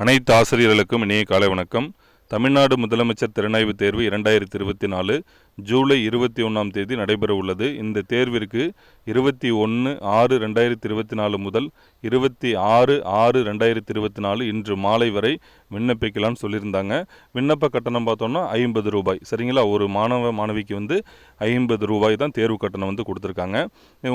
அனைத்து ஆசிரியர்களுக்கும் இனிய காலை வணக்கம். தமிழ்நாடு முதலமைச்சர் திறனாய்வு தேர்வு இரண்டாயிரத்தி இருபத்தி நாலு ஜூலை இருபத்தி ஒன்றாம் தேதி நடைபெற உள்ளது இந்த தேர்விற்கு இருபத்தி ஒன்று ஆறு ரெண்டாயிரத்தி இருபத்தி நாலு முதல் இருபத்தி ஆறு ஆறு ரெண்டாயிரத்தி இருபத்தி நாலு இன்று மாலை வரை விண்ணப்பிக்கலாம்னு சொல்லியிருந்தாங்க. விண்ணப்ப கட்டணம் பார்த்தோம்னா ஐம்பது ரூபாய். சரிங்களா? ஒரு மாணவ மாணவிக்கு வந்து ஐம்பது ரூபாய் தான் தேர்வு கட்டணம் வந்து கொடுத்துருக்காங்க.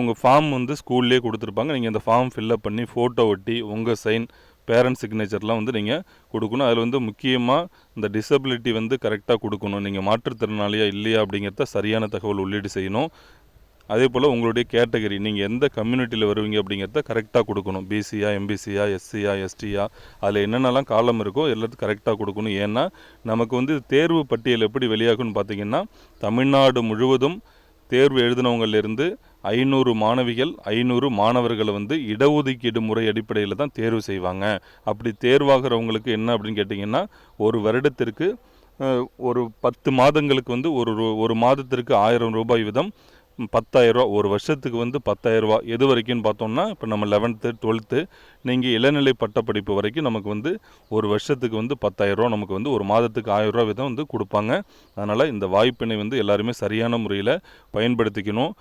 உங்கள் ஃபார்ம் வந்து ஸ்கூல்லேயே கொடுத்துருப்பாங்க. நீங்கள் அந்த ஃபார்ம் ஃபில்லப் பண்ணி ஃபோட்டோ ஒட்டி உங்கள் சைன் பேரண்ட் சிக்னேச்சர்லாம் வந்து நீங்கள் கொடுக்கணும். அதில் வந்து முக்கியமாக இந்த டிசபிலிட்டி வந்து கரெக்டாக கொடுக்கணும். நீங்கள் மாற்றுத்திறனாளியா இல்லையா அப்படிங்கிறத சரியான தகவல் உள்ளீடு செய்யணும். அதே போல் உங்களுடைய கேட்டகரி நீங்கள் எந்த கம்யூனிட்டியில் வருவீங்க அப்படிங்கிறத கரெக்டாக கொடுக்கணும். பிசியா எம்பிசியா எஸ்சியா எஸ்டியா அதில் என்னென்னலாம் காலம் இருக்கோ எல்லாத்தையும் கரெக்டாக கொடுக்கணும். ஏன்னா நமக்கு வந்து தேர்வு பட்டியல் எப்படி வெளியாகும்னு பார்த்தீங்கன்னா தமிழ்நாடு முழுவதும் தேர்வு எழுதினவங்களிலிருந்து ஐநூறு மாணவிகள் ஐநூறு மாணவர்களை வந்து இடஒதுக்கீடு முறை அடிப்படையில் தான் தேர்வு செய்வாங்க. அப்படி தேர்வாகிறவங்களுக்கு என்ன அப்படின்னு கேட்டிங்கன்னா ஒரு வருடத்திற்கு ஒரு பத்து மாதங்களுக்கு வந்து ஒரு ரூ- ஒரு மாதத்திற்கு ஆயிரம் ரூபாய் வீதம் பத்தாயிரரூவா ஒரு வருஷத்துக்கு வந்து பத்தாயிரரூவா எது வரைக்கும்னு பார்த்தோம்னா இப்போ நம்ம லெவன்த்து டுவெல்த்து நீங்கள் இளநிலை பட்டப்படிப்பு வரைக்கும் நமக்கு வந்து ஒரு வருஷத்துக்கு வந்து பத்தாயிரரூவா நமக்கு வந்து ஒரு மாதத்துக்கு ஆயிரரூவா விதம் வந்து கொடுப்பாங்க. அதனால் இந்த வாய்ப்பினை வந்து எல்லாருமே சரியான முறையில் பயன்படுத்திக்கணும்.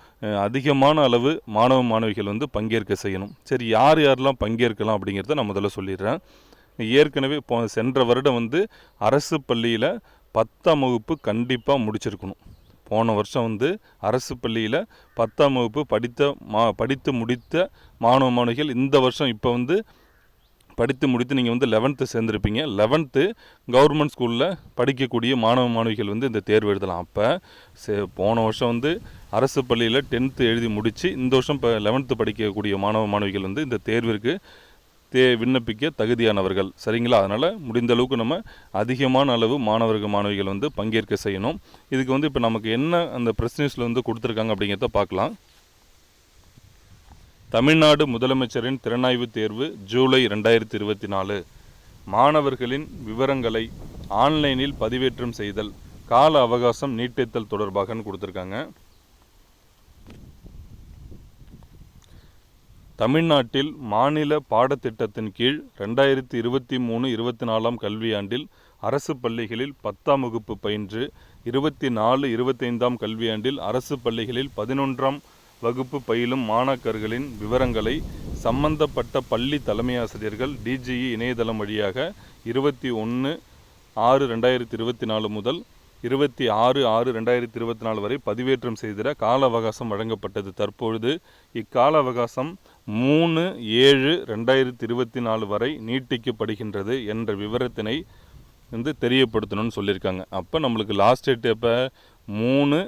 அதிகமான அளவு மாணவ மாணவிகள் வந்து பங்கேற்க செய்யணும். சரி யார் யாரெல்லாம் பங்கேற்கலாம் அப்படிங்கிறத நான் முதல்ல சொல்லிடுறேன். ஏற்கனவே போ சென்ற வருடம் வந்து அரசு பள்ளியில் பத்தாம் வகுப்பு கண்டிப்பாக முடிச்சிருக்கணும். போன வருஷம் வந்து அரசு பள்ளியில் பத்தாம் வகுப்பு படித்த மா படித்து முடித்த மாணவ மாணவிகள் இந்த வருஷம் இப்போ வந்து படித்து முடித்து நீங்கள் வந்து லெவன்த்து சேர்ந்துருப்பீங்க. லெவன்த்து கவர்மெண்ட் ஸ்கூலில் படிக்கக்கூடிய மாணவ மாணவிகள் வந்து இந்த தேர்வு எழுதலாம். அப்போ சே போன வருஷம் வந்து அரசு பள்ளியில் டென்த்து எழுதி முடித்து இந்த வருஷம் இப்போ லெவன்த்து படிக்கக்கூடிய மாணவ மாணவிகள் வந்து இந்த தேர்விற்கு தே விண்ணப்பிக்க தகுதியானவர்கள். சரிங்களா? அதனால் முடிந்த அளவுக்கு நம்ம அதிகமான அளவு மாணவர்கள் மாணவிகள் வந்து பங்கேற்க செய்யணும். இதுக்கு வந்து இப்போ நமக்கு என்ன அந்த ப்ரெஸ் நியூஸில் வந்து கொடுத்துருக்காங்க அப்படிங்கிறத பார்க்கலாம். தமிழ்நாடு முதலமைச்சரின் திறனாய்வு தேர்வு ஜூலை ரெண்டாயிரத்தி இருபத்தி நாலு. மாணவர்களின் விவரங்களை ஆன்லைனில் பதிவேற்றம் செய்தல் கால அவகாசம் நீட்டித்தல் தொடர்பாகன்னு கொடுத்துருக்காங்க. தமிழ்நாட்டில் மாநில பாடத்திட்டத்தின் கீழ் ரெண்டாயிரத்தி இருபத்தி மூணு இருபத்தி நாலாம் கல்வியாண்டில் அரசு பள்ளிகளில் பத்தாம் வகுப்பு பயின்று இருபத்தி நாலு இருபத்தைந்தாம் கல்வியாண்டில் அரசு பள்ளிகளில் பதினொன்றாம் வகுப்பு பயிலும் மாணாக்கர்களின் விவரங்களை சம்பந்தப்பட்ட பள்ளி தலைமை ஆசிரியர்கள் டிஜிஇ இணையதளம் வழியாக இருபத்தி ஒன்று ஆறு ரெண்டாயிரத்தி இருபத்தி நாலு முதல் இருபத்தி ஆறு ஆறு ரெண்டாயிரத்தி இருபத்தி நாலு வரை பதிவேற்றம் செய்திட கால அவகாசம் வழங்கப்பட்டது. தற்பொழுது இக்கால அவகாசம் மூணு ஏழு ரெண்டாயிரத்தி இருபத்தி நாலு வரை நீட்டிக்கப்படுகின்றது என்ற விவரத்தினை வந்து தெரியப்படுத்தணும்னு சொல்லியிருக்காங்க. அப்போ நம்மளுக்கு லாஸ்ட் டேட் எப்போ? மூணு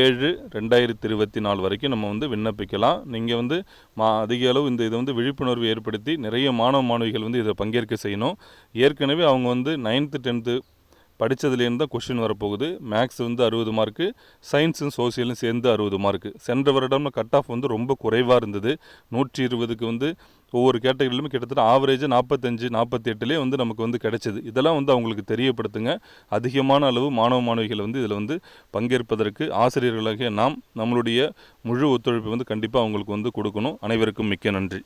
ஏழு ரெண்டாயிரத்தி இருபத்தி நாலு வரைக்கும் நம்ம வந்து விண்ணப்பிக்கலாம். நீங்கள் வந்து மா அதிக அளவு இந்த இதை வந்து விழிப்புணர்வு ஏற்படுத்தி நிறைய மாணவ மாணவிகள் வந்து இதை பங்கேற்க செய்யணும். ஏற்கனவே அவங்க வந்து நைன்த்து டென்த்து படித்ததுலேருந்து தான் கொஷின் வரப்போகுது. மேக்ஸ் வந்து அறுபது மார்க்கு சயின்ஸும் சோசியலும் சேர்ந்து அறுபது மார்க்கு சென்ற வருடம் கட் ஆஃப் வந்து ரொம்ப குறைவாக இருந்தது. நூற்றி இருபதுக்கு வந்து ஒவ்வொரு கேட்டகரியிலுமே கிட்டத்தட்ட ஆவரேஜாக நாற்பத்தஞ்சு நாற்பத்தி எட்டுலேயே வந்து நமக்கு வந்து கிடைச்சது. இதெல்லாம் வந்து அவங்களுக்கு தெரியப்படுத்துங்க. அதிகமான அளவு மாணவ மாணவிகள் வந்து இதில் வந்து பங்கேற்பதற்கு ஆசிரியர்களாகிய நாம் நம்மளுடைய முழு ஒத்துழைப்பு வந்து கண்டிப்பாக அவங்களுக்கு வந்து கொடுக்கணும். அனைவருக்கும் மிக்க நன்றி.